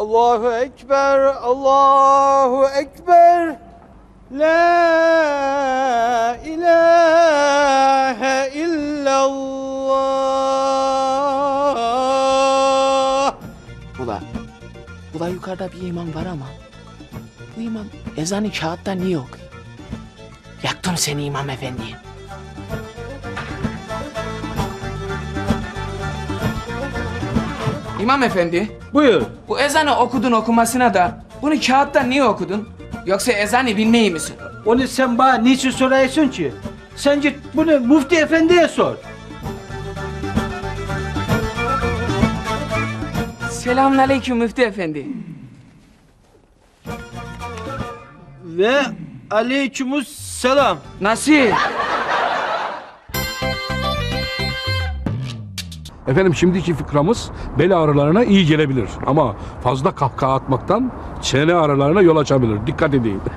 Allahu Ekber, Allahu Ekber. La ilahe illallah. Ula, ula yukarıda bir imam var ama bu imam ezanı kağıtta niye okuyor? Yaktım seni imam efendi. İmam efendi, Buyur. bu ezanı okudun okumasına da bunu kağıtta niye okudun? Yoksa ezanı bilmeyi misin? Onu sen bana niçin soruyorsun ki? Sen git bunu Mufti Efendi'ye sor. Selamünaleyküm müftü efendi. Ve aleykümüs selam. Nasıl? Efendim şimdiki fıkramız bel ağrılarına iyi gelebilir ama fazla kahkaha atmaktan çene ağrılarına yol açabilir. Dikkat edin.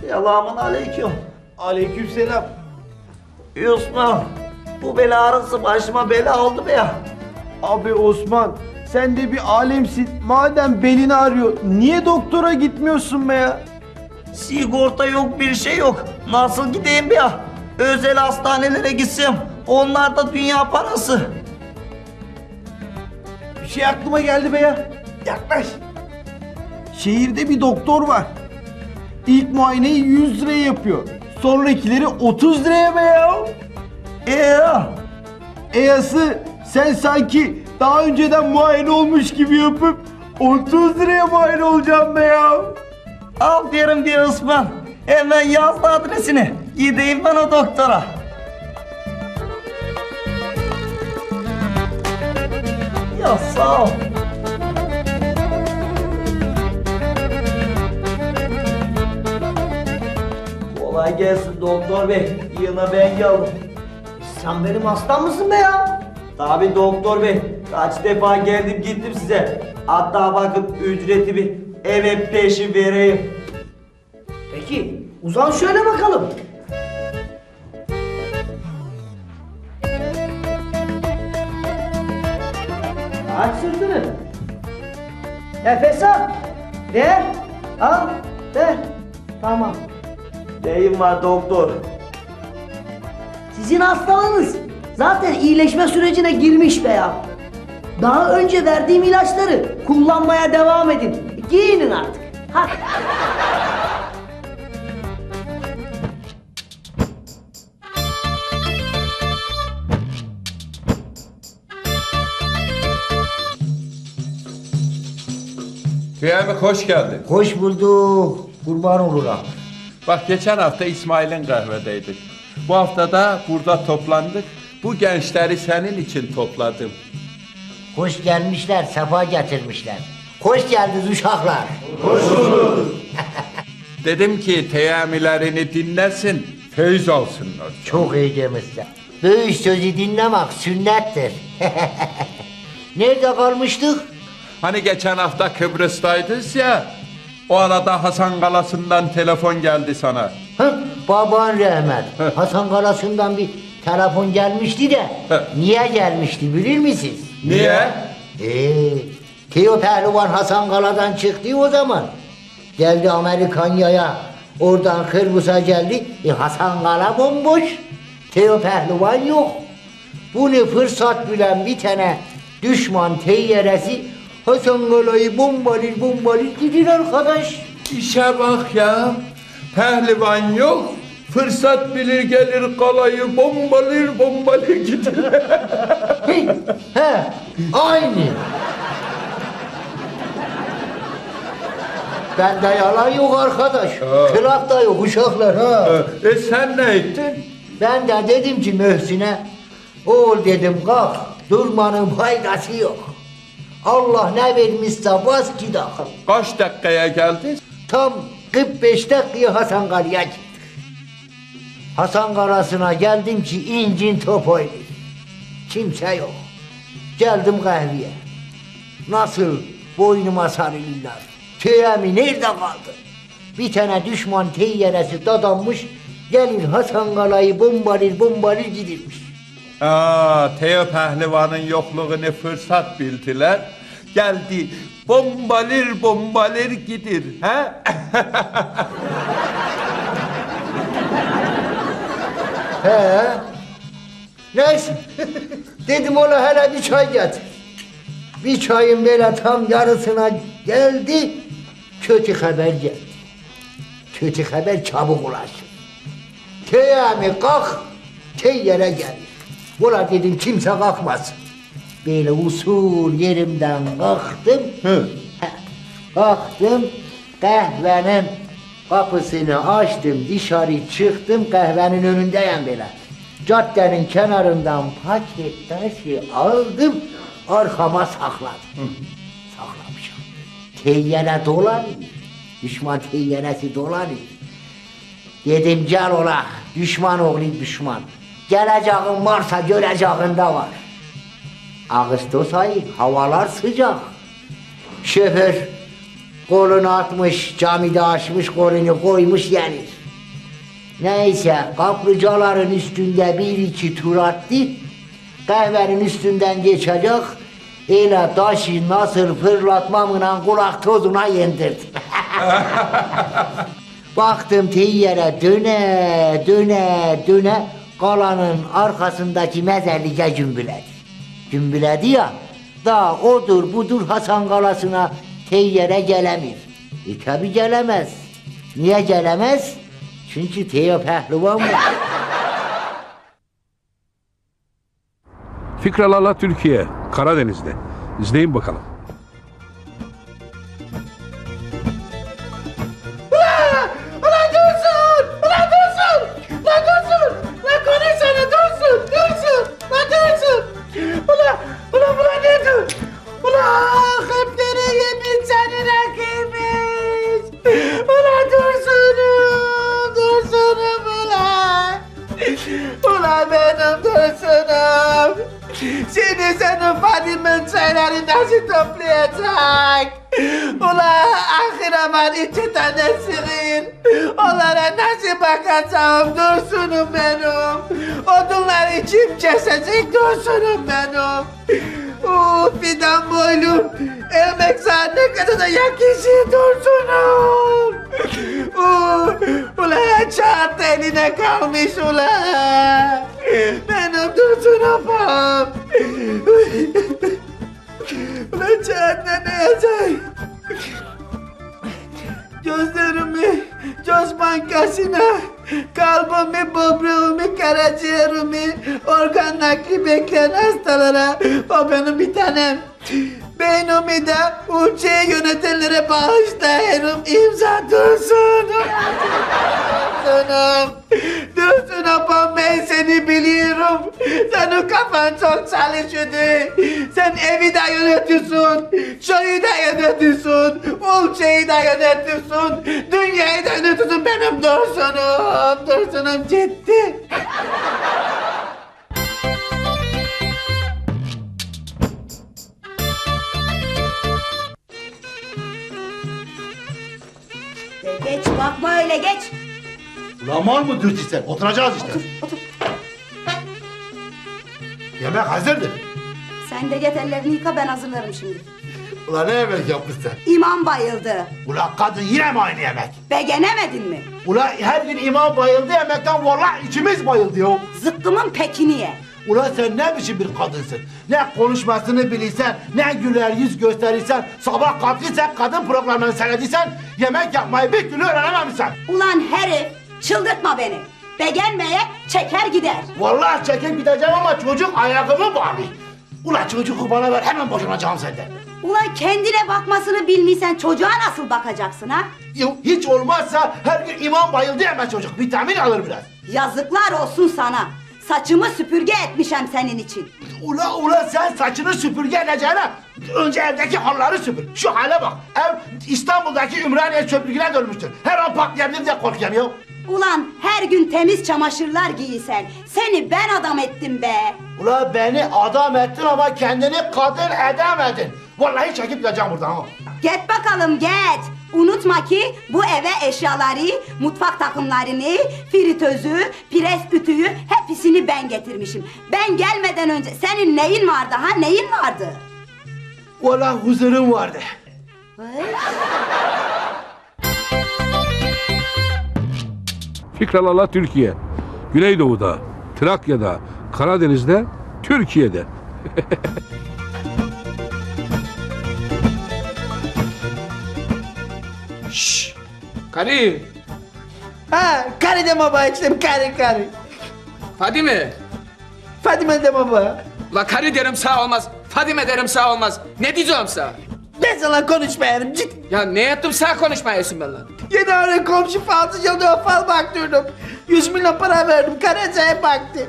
Selamun aleyküm. Aleykümselam. Osman, bu bela arası başıma bela oldu be ya. Abi Osman, sen de bir alemsin. Madem belini ağrıyor, niye doktora gitmiyorsun be ya? Sigorta yok, bir şey yok. Nasıl gideyim ya? Özel hastanelere gitsem, onlar da dünya parası. Bir şey aklıma geldi be ya. Yaklaş. Şehirde bir doktor var. İlk muayeneyi 100 liraya yapıyor. Sonrakileri 30 liraya be ya. Ee ya, Eyası sen sanki daha önceden muayene olmuş gibi yapıp 30 liraya muayene olacağım be ya. Aferin bir Osman. Hemen yazdı adresini. Gideyim ben o doktora. Ya sağ ol. Kolay gelsin doktor bey. Yine ben geldim. Sen benim hastam mısın be ya? Tabi doktor bey. Kaç defa geldim gittim size. Hatta bakın ücretimi eve peşin vereyim. Peki uzan şöyle bakalım. Aç sırtını. Nefes al. Ver. Al. Ver. Tamam. Neyim var doktor? Sizin hastalığınız zaten iyileşme sürecine girmiş be ya. Daha önce verdiğim ilaçları kullanmaya devam edin. Giyinin artık. Hadi. Kıyame hoş geldin. Hoş bulduk. Kurban olurum. Bak geçen hafta İsmail'in kahvedeydik. Bu hafta da burada toplandık. Bu gençleri senin için topladım. Hoş gelmişler, sefa getirmişler. Hoş geldiniz uşaklar. Dedim ki teyamilerini dinlesin, feyiz alsınlar. Çok iyi demişsin. Böyük sözü dinlemek sünnettir. Nerede kalmıştık? Hani geçen hafta Kıbrıs'taydınız ya, o arada Hasan Kalası'ndan telefon geldi sana. Hı, baban rahmet. Hasan Kalası'ndan bir telefon gelmişti de. Hı. niye gelmişti bilir misiniz? Niye? Ee, Teo Pehlivan Hasan Kala'dan çıktı o zaman. Geldi Amerikanya'ya. Oradan Kıbrıs'a geldi. E, Hasan Kala bomboş. Teo Pehlivan yok. Bunu fırsat bilen bir tane düşman teyyaresi Hasan Kala'yı bombalır bombalır gidiyor arkadaş. İşe bak ya, pehlivan yok. Fırsat bilir gelir kalayı bombalır bombalır gider. He, he, aynı. Bende yalan yok arkadaş. Kılak da yok uşaklar ha. e sen ne ettin? Ben de dedim ki Möhsin'e, oğul dedim kalk, durmanın faydası yok. Allah ne vermişse bas gidelim. Kaç dakikaya geldin? Tam 45 dakikaya Hasan Kara'ya gittik. Hasan Karası'na geldim ki incin top oynuyor. Kimse yok. Geldim kahveye. Nasıl boynuma sarılırlar. Tüyemi nerede kaldı? Bir tane düşman teyyaresi dadanmış, gelir Hasan Kala'yı bombarır bombarır gidilmiş. Aa, Teo Pehlivan'ın yokluğunu fırsat bildiler. Geldi bombalir bombalir gidir. He? He. Neyse. Dedim ona hele bir çay getir. Bir çayın böyle tam yarısına geldi. Kötü haber geldi. Kötü haber çabuk ulaşır. Teyami kalk. Tey yere gelir. Ula dedim kimse kalkmasın. Böyle usul yerimden kalktım. He, Kalktım kahvenin kapısını açtım dışarı çıktım kahvenin önündeyim böyle. Caddenin kenarından paket taşı aldım arkama sakladım. Saklamışım. Teyyare dolanıyor. Düşman teyyaresi dolanıyor. Dedim gel ola düşman oğlu düşman. Geleceğin varsa göreceğin de var. Ağustos ayı havalar sıcak. Şoför kolunu atmış, camide açmış, kolunu koymuş yenir. Neyse kaplıcaların üstünde bir iki tur attı. Kahvenin üstünden geçecek. Öyle taşı nasıl fırlatmamla kulak tozuna yendirdim. Baktım teyyere döne döne döne kalanın arkasındaki mezarlığa gümbüledi. Gümbüledi ya da odur budur Hasan Kalası'na teyyere gelemir. E tabi gelemez. Niye gelemez? Çünkü Teo Pehlivan var. Fikralarla Türkiye, Karadeniz'de. İzleyin bakalım. Toplayacak? Ulan ahiraman iki tane sığır. Onlara nasıl bakacağım dursunum benim. Odunlar içim kesecek dursunum benim. Uf fidan boylum. Elmek sana ne kadar da yakışır dursunum. Uf, ulan çat eline kalmış ulan. Benim dursunum. Ulan cehennem ne yazar? Gözlerimi göz bankasına, kalbimi, böbreğimi, karaciğerimi, organ nakli bekleyen hastalara, o benim bir tanem. Beynimi de ülkeyi yönetenlere bağışlarım, imza dursun. Dursunum. Senin kafan çok çalışıyordu. Sen evi de yönetiyorsun. Köyü de yönetiyorsun. Ülkeyi de yönetiyorsun. Dünyayı da yönetiyorsun benim Dursunum. Dursunum ciddi. Geç bakma öyle geç. Ulan var mı dürtü sen? Oturacağız işte. Yemek hazırdır. Sen de git ellerini yıka ben hazırlarım şimdi. Ulan ne yemek yapmışsın? İmam bayıldı. Ulan kadın yine mi aynı yemek? Beğenemedin mi? Ulan her gün imam bayıldı yemekten vallahi içimiz bayıldı ya. Zıkkımın pekini ye. Ulan sen ne biçim bir kadınsın? Ne konuşmasını bilirsen, ne güler yüz gösterirsen, sabah kalktıysan kadın programlarını seyrediysen, yemek yapmayı bir türlü öğrenememişsin. Ulan herif çıldırtma beni. Beğenmeye çeker gider. Vallahi çekip gideceğim ama çocuk ayağımı bağlı. Ulan çocuğu bana ver hemen boşanacağım senden. Ulan kendine bakmasını bilmiysen çocuğa nasıl bakacaksın ha? Ya Hiç olmazsa her gün imam bayıldı hemen çocuk. Vitamin alır biraz. Yazıklar olsun sana. Saçımı süpürge etmişem senin için. Ula ula sen saçını süpürge edeceğine önce evdeki halları süpür. Şu hale bak. Ev İstanbul'daki Ümraniye çöplüğüne dönmüştür. Her an patlayabilir diye korkuyorum ya. Ulan her gün temiz çamaşırlar giysen. Seni ben adam ettim be. Ula beni adam ettin ama kendini kadın edemedin. Vallahi çekip gideceğim buradan ha. Git bakalım git. Unutma ki bu eve eşyaları, mutfak takımlarını, fritözü, pres ütüyü hepsini ben getirmişim. Ben gelmeden önce senin neyin vardı ha neyin vardı? Valla huzurum vardı. Fikralarla Türkiye. Güneydoğu'da, Trakya'da, Karadeniz'de, Türkiye'de. Şşş. Karı. Ha karı de baba işte karı karı. Fadime. Fatime de baba. La karı derim sağ olmaz. Fadime derim sağ olmaz. Ne diyeceğim sana? Ben sana konuşmayarım git. Ya ne yaptım sağ konuşmayasın ben lan. Yeni ara komşu falcı yılda fal baktırdım. 100 milyon para verdim karıcaya baktı.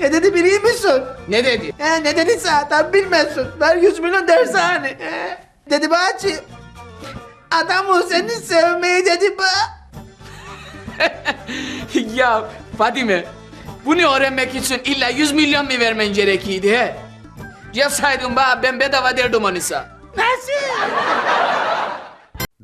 Ne dedi biliyor musun? Ne dedi? He, ne dedi zaten bilmezsin. Ver 100 milyon derse hani. He. Dedi bahçı. Adam seni sevmeyi dedi ba. ya Fadime. Bunu öğrenmek için illa 100 milyon mu vermen gerekiydi he? Yapsaydın bana ben bedava derdim sana. Nasıl?